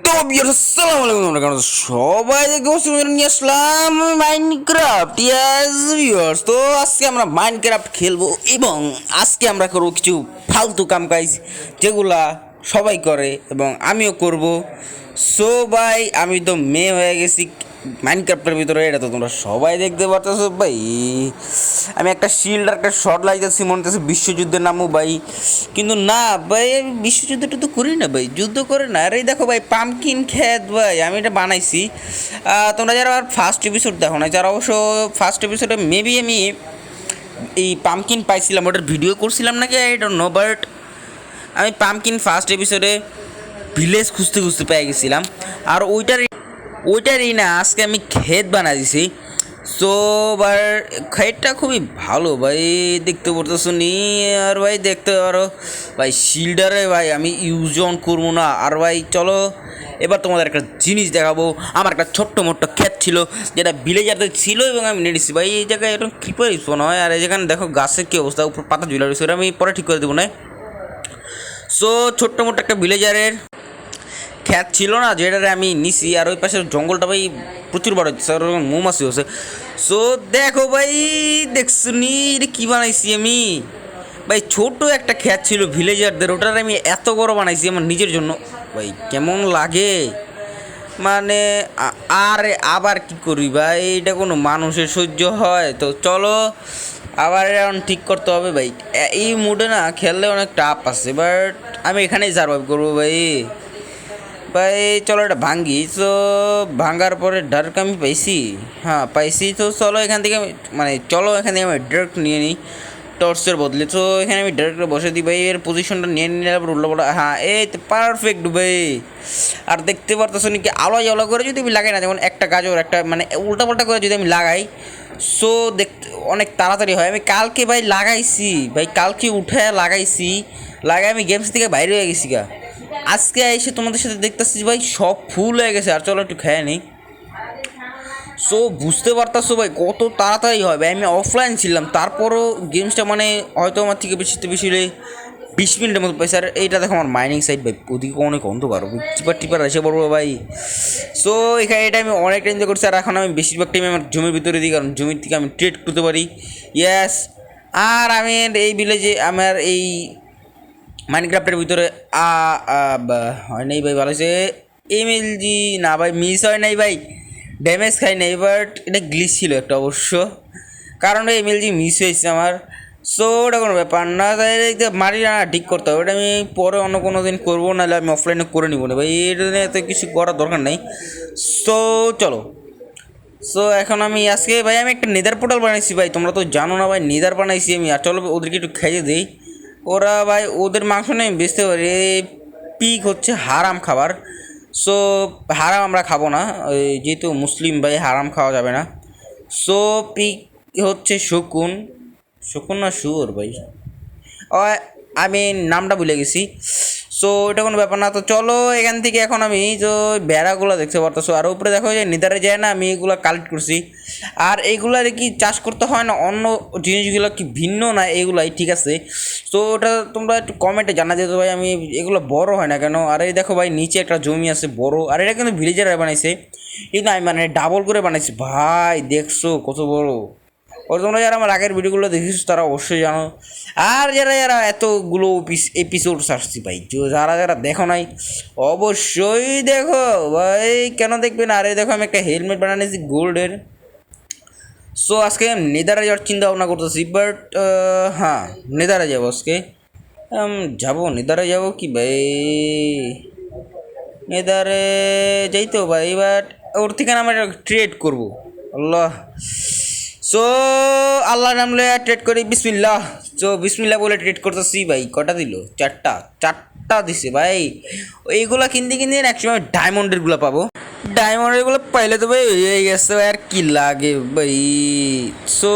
তো বিয়ার আসসালামু আলাইকুম আমরা কেমন সবাই দেখতে নিয়ে আসলাম মাইনক্রাফট ইয়াস ভিউয়ার্স তো আজকে আমরা মাইনক্রাফট খেলব এবং আজকে আমরা করব কিছু ফালতু কাম কাজ যেগুলা সবাই করে এবং আমিও করব। সো বাই আমি তো মেয়ে হয়ে গেছি মাইনক্রাফটের ভিতরে এটা তো তোমরা সবাই দেখতে পারতেছো ভাই। আমি একটা শিল্ড আর একটা শর্ট লাইতেছি মনে হচ্ছে বিশ্বযুদ্ধের নামও ভাই। কিন্তু না ভাই, আমি বিশ্বযুদ্ধটা তো করি না ভাই, যুদ্ধ করে না। আরে দেখো ভাই পামকিন খেত ভাই, আমি এটা বানাইছি। তোমরা যারা আর ফার্স্ট এপিসোড দেখো না, যারা অবশ্য ফার্স্ট এপিসোডে মেবি আমি এই পামকিন পাইছিলাম, ওটার ভিডিও করছিলাম নাকি আই ডোন্ট নো বাট আমি পামকিন ফার্স্ট এপিসোডে ভিলেজ খুঁজতে খুঁজতে পেয়ে গেছিলাম। আর ওইটার ওইটারই না, আজকে আমি ক্ষেত বানা দিছি সো বার ক্ষেতটা খুবই ভালো ভাই, দেখতে পড়তেছো নি? আর ভাই দেখতে পারো, ভাই শিল্ডারে ভাই আমি ইউজ অন করব না। আর ভাই চলো, এবার তোমাদের একটা জিনিস দেখাবো। আমার একটা ছোট্ট মোট্ট ক্ষেত ছিল, যেটা ভিলেজারদের ছিল এবং আমি নিচ্ছি ভাই, এই জায়গায় এরকম ক্রিপার স্পন হয়। আর যেখানে দেখো গাছের কী অবস্থা, উপর পাতা ঝুলে রয়েছে। আমি পরে ঠিক করে দেবো, না। সো ছোট্ট মোট্ট একটা ভিলেজারের খ্যাত ছিল না, যেটারে আমি নিছি। আর ওই পাশের জঙ্গলটা ভাই প্রচুর বড় হচ্ছে আর মৌমাছি হচ্ছে সো দেখো ভাই, দেখছ নি কী বানাইছি আমি? ভাই ছোট একটা খ্যাত ছিল ভিলেজারদের ওটার আমি এত বড় বানাইছি আমার নিজের জন্য। ভাই, কেমন লাগে? মানে আর আবার কি করি ভাই, এটা কোনো মানুষের সহ্য হয়। তো চলো, আবার এখন ঠিক করতে হবে ভাই। এই মুডে না খেললে অনেক টাপ আছে বাট আমি এখানেই সার্ভাইভ করব ভাই। ভাই, চলো এটা ভাঙ্গি। তো ভাঙ্গার পরে ডার্ক আমি পাইছি। হ্যাঁ পাইছি। তো চলো এখান থেকে মানে চলো এখান থেকে আমি ডার্ক নিয়ে নিই টর্চের বদলে। তো এখানে আমি ডাইরেক্ট বসে দিই ভাই। এর পজিশনটা নিয়ে নিলে আবার উল্টো পাল্টা হ্যাঁ এই তো পারফেক্ট ভাই। আর দেখতে পারতেছো নাকি আলোয় আলো করে যদি আমি লাগাই না, যেমন একটা গাজর, একটা মানে উল্টা পাল্টা করে যদি আমি লাগাই সো দেখতে অনেক তাড়াতাড়ি হয়। আমি কালকে ভাই লাগাইছি। ভাই, কালকে উঠে লাগাইছি। লাগাই আমি গেমস থেকে বাইরে হয়ে গেছি গা। আজকে এসে তোমাদের সাথে দেখতেছি ভাই সব ফুল হয়ে গেছে, আর চলো একটু খেয়ে নিই। সো বুঝতে পারতাছো ভাই কত তাড়াতাড়ি হয় আমি অফলাইন ছিলাম, তারপরও গেমসটা মানে হয়তো আমার থেকে বেশি বেশি হলে বিশ মিনিটের মতো পাইছে। আর এইটা দেখো আমার মাইনিং সাইড ভাই, ওদিকে অনেক অন্ধকার টিপার টিপার এসে পড়ব ভাই। সো এখানে এটা আমি অনেক টাইম করছি, আর এখন আমি বেশিরভাগ টাইম আমার জমির ভিতরে দিই, কারণ জমির থেকে আমি ট্রেড করতে পারি। ইয়াস আর আমি এই ভিলেজে আমার এই মাইনক্রাফটের ভিতরে আ হয় নাই ভাই, ভালো হয়েছে এমএলজি না ভাই, মিস হয় নাই ভাই। ড্যামেজ খাই নাই, বাট এটা গ্লিচ ছিল একটা অবশ্য। কারণ এমএলজি মিস হয়েছে আমার। সো ওটা কোনো ব্যাপার না, তাই মারি না, ঠিক করতে হবে। ওটা আমি পরে অন্য কোনো দিন করব, নাহলে আমি অফলাইনে করে নিবো না ভাই। এটা নিয়ে এত কিছু করার দরকার নেই। সো চলো। সো এখন আমি আজকে, ভাই, আমি একটা নেদার পোর্টাল বানাইছি, ভাই। তোমরা তো জানো না, ভাই, নেদার বানাইছি আমি। আর চলো, ওদেরকে একটু খাইয়ে দিই। ওরা ভাই, ওদের মাংস নেই বেচতে পারি। পিক হচ্ছে হারাম খাবার। সো, হারাম আমরা খাব না। যেহেতু মুসলিম ভাই, হারাম খাওয়া যাবে না। সো, পিক হচ্ছে শকুন। শকুন না শুয়োর ভাই? আমি নামটা ভুলে গেছি। সো এটা কোনো ব্যাপার না। তো চলো, এখান থেকে এখন আমি তো বেড়াগুলো দেখতে পারতেছো আর উপরে দেখো যে নিদারে যায় না, আমি এগুলো কালেক্ট করছি। আর এইগুলা কি চাষ করতে হয় না, অন্য জিনিসগুলো কি ভিন্ন না এগুলাই ঠিক আছে। তো ওটা তোমরা একটু কমেন্টে জানা যেত ভাই, আমি এগুলো বড় হয় না কেন? আর এই দেখো ভাই, নিচে একটা জমি আছে বড়। আর এটা কিন্তু ভিলেজার বানাইছে। কিন্তু আমি মানে ডাবল করে বানাইছি। ভাই, দেখছ কত বড়? ও তোমরা যারা আমার আগের ভিডিওগুলো দেখেছ, তারা অবশ্যই জানো। আর যারা যারা এতগুলো এপিসোড আসছি ভাই যারা যারা দেখো নাই, অবশ্যই দেখো। ভাই, কেন দেখবেন আরে দেখো, আমি একটা হেলমেট বানানিয়েছি গোল্ডের সো আজকে নেদারে যাওয়ার চিন্তা ভাবনা করতেছি বাট হ্যাঁ নেদারে যাব আজকে। যাব, নেদারে যাব কি ভাই? নেদারে যাইতো ভাই বাট ওর থেকে আমরা ট্রেড করব। আল্লাহ। সো আল্লাহ নাম লয়ে ট্রেড করি, বিসমিল্লাহ। সো বিসমিল্লাহ বলে ট্রেড করতেছি ভাই, কটা দিল? চারটা চারটা দিছে ভাই। এইগুলা কিনতে কিনতে এক সময় ডায়মন্ডেরগুলো পাবো। ডায়মন্ডেরগুলো পাইলে তো ভাই হয়ে গেছে আর কি লাগে ভাই? সো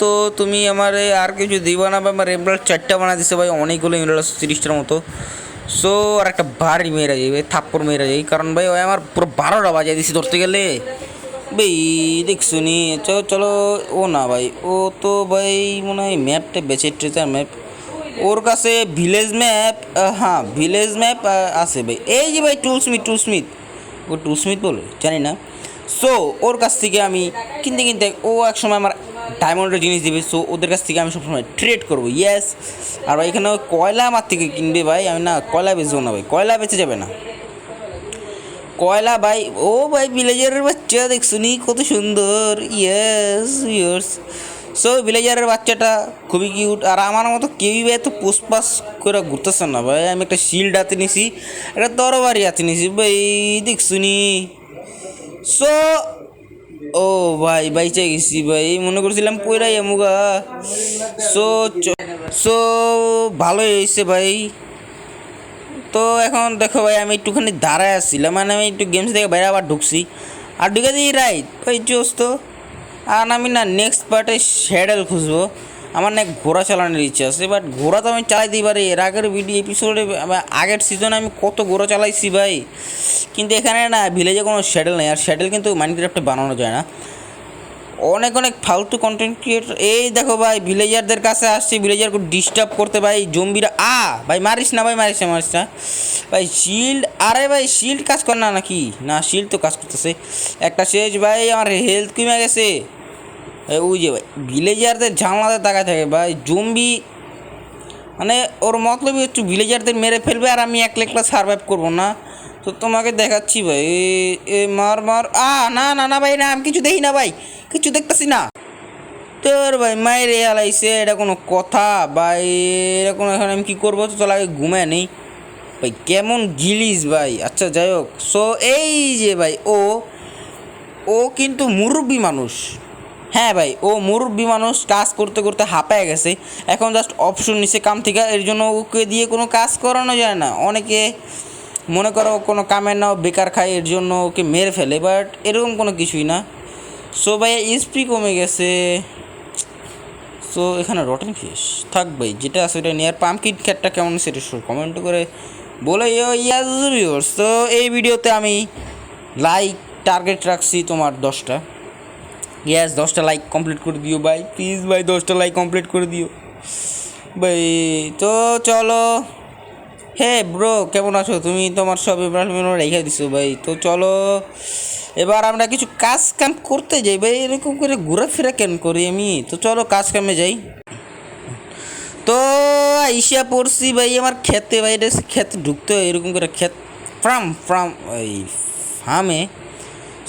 তো তুমি আমার আর কিছু দিবা না ভাই, আমার এমরাল চারটা বানা দিছে ভাই, অনেকগুলো এমরাল তিরিশটার মতো। সো আর একটা বাড়ি মেয়েরা ভাই, থাপ্পড় মেয়েরা যাই, কারণ ভাই ওই আমার পুরো বারোটা বাজাই দিছি ধরতে গেলে। ভাই দেখছ নি চলো চলো, ও না ভাই, ও তো ভাই মনে হয় ম্যাপটা বেছে ট্রেচার ম্যাপ ওর কাছে ভিলেজ ম্যাপ হ্যাঁ ভিলেজ ম্যাপ আছে ভাই। এই যে ভাই টুল স্মিথ টুল স্মিথ। ও টুল স্মিথ বলে? জানি না। সো ওর কাছ থেকে আমি কিনতে কিনতে, ও এক সময় আমার ডায়মন্ডের জিনিস দিবে। সো ওদের কাছ থেকে আমি সবসময় ট্রেড করব ইয়েস আর ভাই, এখানে কয়লা আমার থেকে কিনবে ভাই? আমি না, কয়লা বেচবো না ভাই, কয়লা বেচে যাবে না। কয়লা ভাই? ও ভাই ভিলেজারের বাচ্চা দেখছুনি কত সুন্দর। ইয়েস ইয়েস সো ভিলেজারের বাচ্চাটা খুবই কিউট আর আমার মতো কেউই ভাই এত পোষপাস করে ঘুরতেছে না ভাই। আমি একটা শিল্ড হাতে নিছি, একটা তরবারি হাতে নিছি ভাই দেখছুনি সো ও ভাই, বাইচে গেছি ভাই। মনে করছিলাম কইরাই আমুগা। সো সো ভালোই হয়েছে ভাই। তো এখন দেখো ভাই, আমি একটুখানি দাঁড়ায় আসছিলাম মানে আমি একটু গেমস থেকে বাইরে আবার ঢুকছি। আর ঢুকে দিই রাইট জোস তো আর আমি না নেক্সট পার্টে শ্যাডেল খুঁজবো। আমার না ঘোড়া চালানোর ইচ্ছা আছে বাট ঘোড়া তো আমি চালাই দিই পারি এর আগের ভিডিও এপিসোডে আগের সিজনে আমি কত ঘোড়া চালাইছি ভাই। কিন্তু এখানে না ভিলেজে কোনো শ্যাডেল নেই, আর শ্যাডেল কিন্তু মাইনক্রাফ্টে বানানো যায় না। অনেক অনেক ফালতু কন্টেন্ট ক্রিয়েটর এই দেখো ভাই ভিলেজারদের কাছে আসছে ভিলেজারকে ডিস্টার্ব করতে ভাই, জম্বিরা আ, ভাই মারিস না, ভাই মারিস না মারিস না। ভাই শিল্ড আরে ভাই শিল্ড কাজ কর না নাকি? না শিল্ড তো কাজ করতেছে। একটা শেষ ভাই, আমার হেলথ কমে গেছে। ওই যে ভাই ভিলেজারদের জানলাতে তাকায় থাকে ভাই, জম্বি মানে ওর মতলবই হচ্ছে ভিলেজারদের মেরে ফেলবে আর আমি একলা একলা সার্ভাইভ করব না। তো তোমাকে দেখাচ্ছি ভাই এ, মার মার আ, না না না ভাই, না, আমি কিছু দেখি না ভাই। কিছু দেখতেছি না। তোর ভাই মায়ের এ হালাইছে, এটা কোনো কথা। ভাই, এটা কোনো এখন আমি কী করব? তো চল আগে ঘুমায় নেই। ভাই, কেমন গিলিস ভাই। আচ্ছা যাই হোক। সো এই যে ভাই, ও ও কিন্তু মুরব্বী মানুষ। হ্যাঁ ভাই, ও মুরব্বী মানুষ, কাজ করতে করতে হাঁপায় গেছে। এখন জাস্ট অপশন নিছে কাম থেকে। এর জন্য ওকে দিয়ে কোনো কাজ করানো যায় না। অনেকে মনে করো কোনো কামের নাও বেকার খায়, এর জন্য ওকে মেরে ফেলে। বাট এরকম কোনো কিছুই না। সো ভাই এসপি কমে গেছে। সো এখানে রটেন ফিশ থাক ভাই, যেটা আছে ওটা নিয়ে। আর পাম্পকিন খ্যাটটা কেমন সেটা কমেন্ট করে বলে ইয়াস ভিউয়ার্স তো এই ভিডিওতে আমি লাইক টার্গেট রাখছি তোমার দশটা। ইয়াস দশটা লাইক কমপ্লিট করে দিও ভাই। প্লিজ ভাই, দশটা লাইক কমপ্লিট করে দিও। ভাই, তো চলো। হে ব্রো, কেমন আছো? তুমি তোমার সব ইব্রাহিম রেখে দিছো ভাই। তো চলো, এবার আমরা কিছু কাজ কাম করতে যাই ভাই, এরকম করে ঘোরাফেরা কেন করি আমি? তো চলো কাজ কামে যাই। তো আইসা পড়ছি ভাই, আমার খেতে ভাই, এটা খেতে ঢুকতে এরকম করে খেত ফার্ম ফার্ম ওই ফার্মে।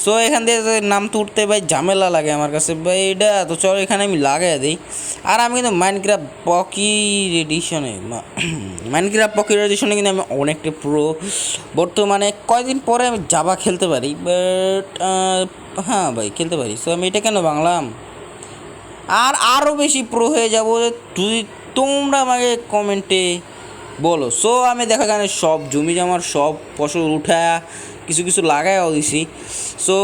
সো এখান থেকে নাম তুলতে ভাই ঝামেলা লাগে আমার কাছে। ভাই, এটা তো চলো, এখানে আমি লাগাই দিই। আর আমি কিন্তু মাইনক্রাফট পকির এডিশনে মাইনক্রাফট পকির এডিশনে কিন্তু আমি অনেকটা প্রো বর্তমানে কয়দিন পরে আমি জাবা খেলতে পারি বাট হ্যাঁ ভাই, খেলতে পারি। সো আমি এটা কেন বাংলাম আর আরও বেশি প্রো হয়ে যাব যদি তোমরা আমাকে কমেন্টে বলো। সো আমি দেখা গেলে সব জমি জমার সব ফসল উঠা কিছু কিছু লাগাইও দিছি। সো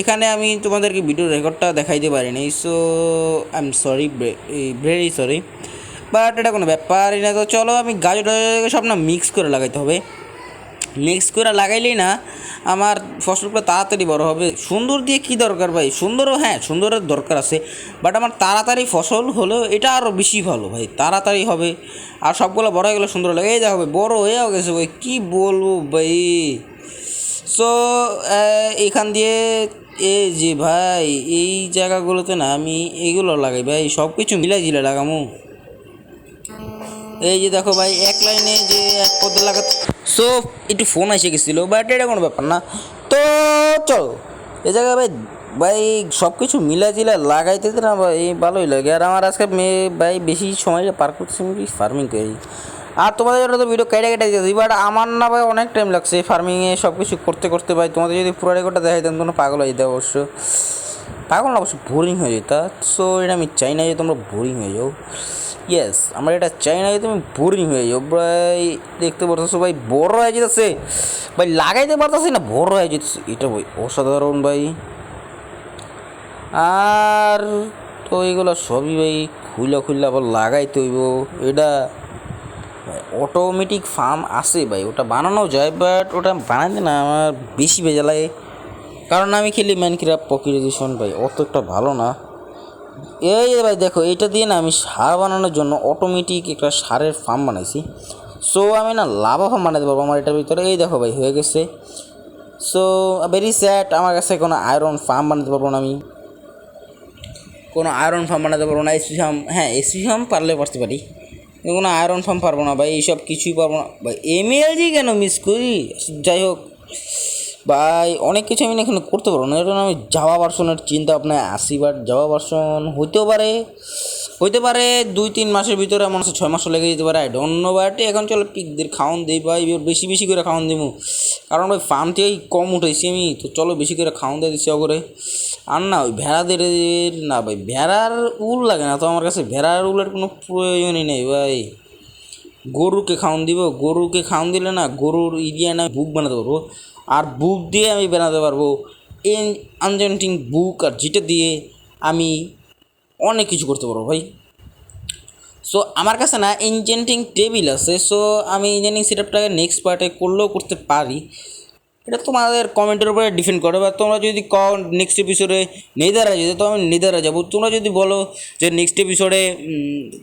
এখানে আমি তোমাদেরকে ভিডিও রেকর্ডটা দেখাইতে পারিনি। So I am sorry very sorry but এটা কোনো ব্যাপারই না। তো চলো আমি গাছ সব না মিক্স করে লাগাইতে হবে। মিক্স করে লাগাইলেই না আমার ফসলগুলো তাড়াতাড়ি বড় হবে। সুন্দর দিয়ে কি দরকার ভাই? সুন্দরও হ্যাঁ সুন্দরের দরকার আছে। বাট আমার তাড়াতাড়ি ফসল হলেও এটা আরও বেশি ভালো ভাই। তাড়াতাড়ি হবে। আর সবগুলো বড় হয়ে গেলে সুন্দর লাগে। এই দেখো ভাই বড় হয়েও গেছে ভাই। কী বলব ভাই? সো এখান দিয়ে এই যে ভাই এই জায়গাগুলোতে না আমি এগুলো লাগাই ভাই সব কিছু মিলাই জিলে লাগামু। এই যে দেখো ভাই এক লাইনে যে এক পদে লাগাতে সো একটু ফোন এসে গেছিল বাট এটা কোনো ব্যাপার না। তো চলো এ জায়গায় ভাই ভাই সব কিছু মিলা জিলা লাগাইতে তো না ভাই ভালোই লাগে। আর আমার আজকে মেয়ে ভাই বেশি সময় পার করছি ফার্মিং করি? আর তোমাদের জন্য তো ভিডিও কেটে কেটে দিতে বাট আমার না ভাই অনেক টাইম লাগছে ফার্মিংয়ে সব কিছু করতে করতে ভাই। তোমাদের যদি পুরো রেকর্ডটা দেখাইতাম, তোমরা পাগল হয়ে যেতে অবশ্য। পাগল না, অবশ্য বোরিং হয়ে যেত। সো এটা আমি চাই না যে তোমরা বোরিং হয়ে যাও। ইয়েস আমরা এটা চাই না যে তুমি বোরিং হয়ে যাও। ভাই, দেখতে পারতেছো ভাই বড় হয়ে যেতেছে। ভাই, লাগাইতে পারতেছি না বড় হয়ে যেতেছে। এটা ভাই অসাধারণ ভাই। আর তো এইগুলো সবই ভাই খুইলা খুইলা আবার লাগাইতে হইব। এটা অটোমেটিক ফার্ম আসে ভাই, ওটা বানানো যায় বাট ওটা বানাতে না, আমার বেশি ভেজা লাগে। কারণ আমি খেলি ম্যানক্রাফট পকেট এডিশন ভাই অত একটা ভালো না। এই ভাই, দেখো, এটা দিয়ে না আমি সার বানানোর জন্য অটোমেটিক একটা সারের ফার্ম বানাইছি। সো আমি না লাভা ফার্ম বানাতে পারব আমার এটার ভিতরে। এই দেখো ভাই, হয়ে গেছে। সো ভেরি স্যাড আমার কাছে কোনো আয়রন ফার্ম বানাতে পারব না আমি। কোনো আয়রন ফার্ম বানাতে পারব না এসপি ফার্ম হ্যাঁ এসপি ফার্ম পারলে পারতে পারি। কোনো আয়রন ফার্ম পারব না ভাই, এইসব কিছুই পারব না। ভাই এমএলজি কেন মিস করি? যাই হোক, ভাই, অনেক কিছু আমি এখানে করতে পারব না। এর জন্য আমি যাওয়া ভার্সনের চিন্তা আসি বাট যাওয়া ভার্সন হইতেও পারে। হইতে পারে দুই, তিন মাসের ভিতরে এমন আছে ছয় মাসও লেগে যেতে পারে। আই ডোন্ট নো বাট এখন চলো পিকদের খাওয়ান দিই, ভাই বেশি বেশি করে খাওয়ান দিব কারণ ভাই ফার্ম থেকেই কম উঠেছি আমি, তো চলো বেশি করে খাওয়ান দিয়ে দিচ্ছি করে আর না, ওই ভেড়াদের, না ভাই, ভেড়ার উল লাগে না তো আমার কাছে। ভেড়ার উলের কোনো প্রয়োজনই নেই, ভাই। গরুকে খাওয়ান দিব, গরুকে খাওয়ান দিলে না গরুর ইরিয়া না বুক বানাতে পারব, আর বুক দিয়ে আমি বানাতে পারব। এন আনজেন্টিং বুক আর যেটা দিয়ে আমি অনেক কিছু করতে পারব ভাই। সো আমার কাছে না ইনজেন্টিং টেবিল আছে। সো আমি ইঞ্জিনিয়ারিং সেটআপটাকে নেক্সট পার্টে করলেও করতে পারি। এটা তোমাদের কমেন্টের উপরে ডিপেন্ড করে। বা তোমরা যদি কও নেক্সট এপিসোডে নেদারা যেতে, তো আমি নেদারা যাব। তোমরা যদি বলো যে নেক্সট এপিসোডে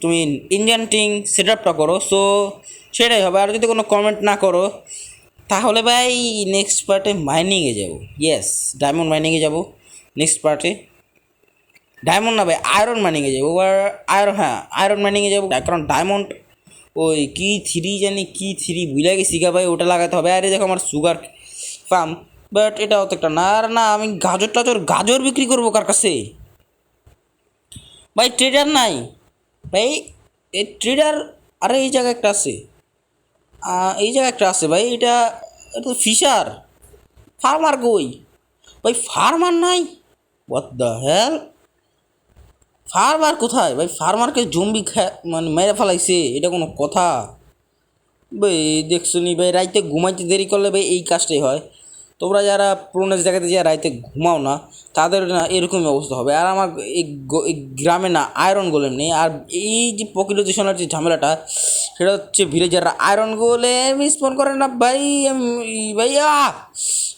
তুমি ইঞ্জেন্টিং সেট আপটা করো সো সেটাই হবে। আর যদি কোনো কমেন্ট না করো, তাহলে ভাই নেক্সট পার্টে মাইনিংয়ে যাব। ইয়েস ডায়মন্ড মাইনিংয়ে যাব। নেক্সট পার্টে ডায়মন্ড না ভাই আয়রন মাইনিংয়ে যাব। আর আয়রন হ্যাঁ আয়রন মাইনিংয়ে যাব। কারণ ডায়মন্ড ওই কি থ্রি জানি, কি থ্রি ভুলে গেছি গা ভাই, ওটা লাগাতে হবে। আরে দেখো আমার সুগার ফার্ম বাট এটা অত একটা না, আর না, আমি গাজর টাজর, গাজর বিক্রি করব কার কাছে? ভাই ট্রেডার নাই। ভাই এই ট্রেডার আরে এই জায়গায় একটা আছে। এই জায়গায় একটা আছে ভাই, এটা এটা তো ফিশার ফার্মার কই? ভাই ফার্মার নাই? হোয়াট দ্য হেল ফার্মার কোথায়? ভাই, ফার্মারকে জম্বি মানে মেরে ফেলাইছে, এটা কোনো কথা। ভাই দেখছ নি ভাই, রাইতে ঘুমাইতে দেরি করলে ভাই এই কাজটাই হয়। তোমরা যারা পুরোনো জায়গাতে যা রাইতে ঘুমাও না, তাদের না এরকমই অবস্থা হবে। আর আমার এই গ্রামে না আয়রন গোলেম নেই। আর এই যে পপুলেশনের যে ঝামেলাটা, সেটা হচ্ছে ভিলেজাররা আয়রন গোলে স্পন করে না। ভাই ভাই!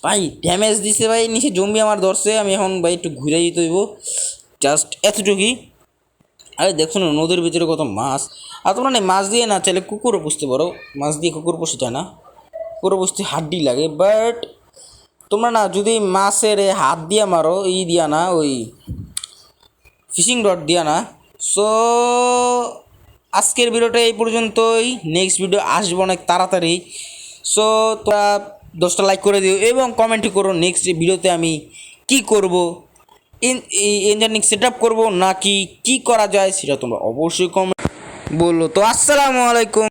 ভাই ড্যামেজ দিছে ভাই, নিচে জম্বি আমার ধরছে, আমি এখন ভাই একটু ঘুরে যেতে হইব। জাস্ট এতটুকুই। আরে দেখছ না, নদীর ভিতরে কত মাছ। আর তোমরা না, মাছ দিয়ে না, চাইলে কুকুরও পুষতে পারো। মাছ দিয়ে কুকুর পুষে যায় না। কুকুরও পুষতে হাড্ডি লাগে বাট তোমরা না, যদি মাছের হাত দিয়া মারো, ই দিয়া না, ওই ফিশিং রড দিয়া না সো আজকের ভিডিওটা এই পর্যন্তই। নেক্সট ভিডিও আসব অনেক তাড়াতাড়ি। সো তোরা দশটা লাইক করে দিও এবং কমেন্ট করো নেক্সট ভিডিওতে আমি কি করব। ইঞ্জিনিয়ারিং সেট আপ করব নাকি কি করা যায় সেটা তোমরা অবশ্যই কমেন্ট বলল তো, আসসালামু আলাইকুম।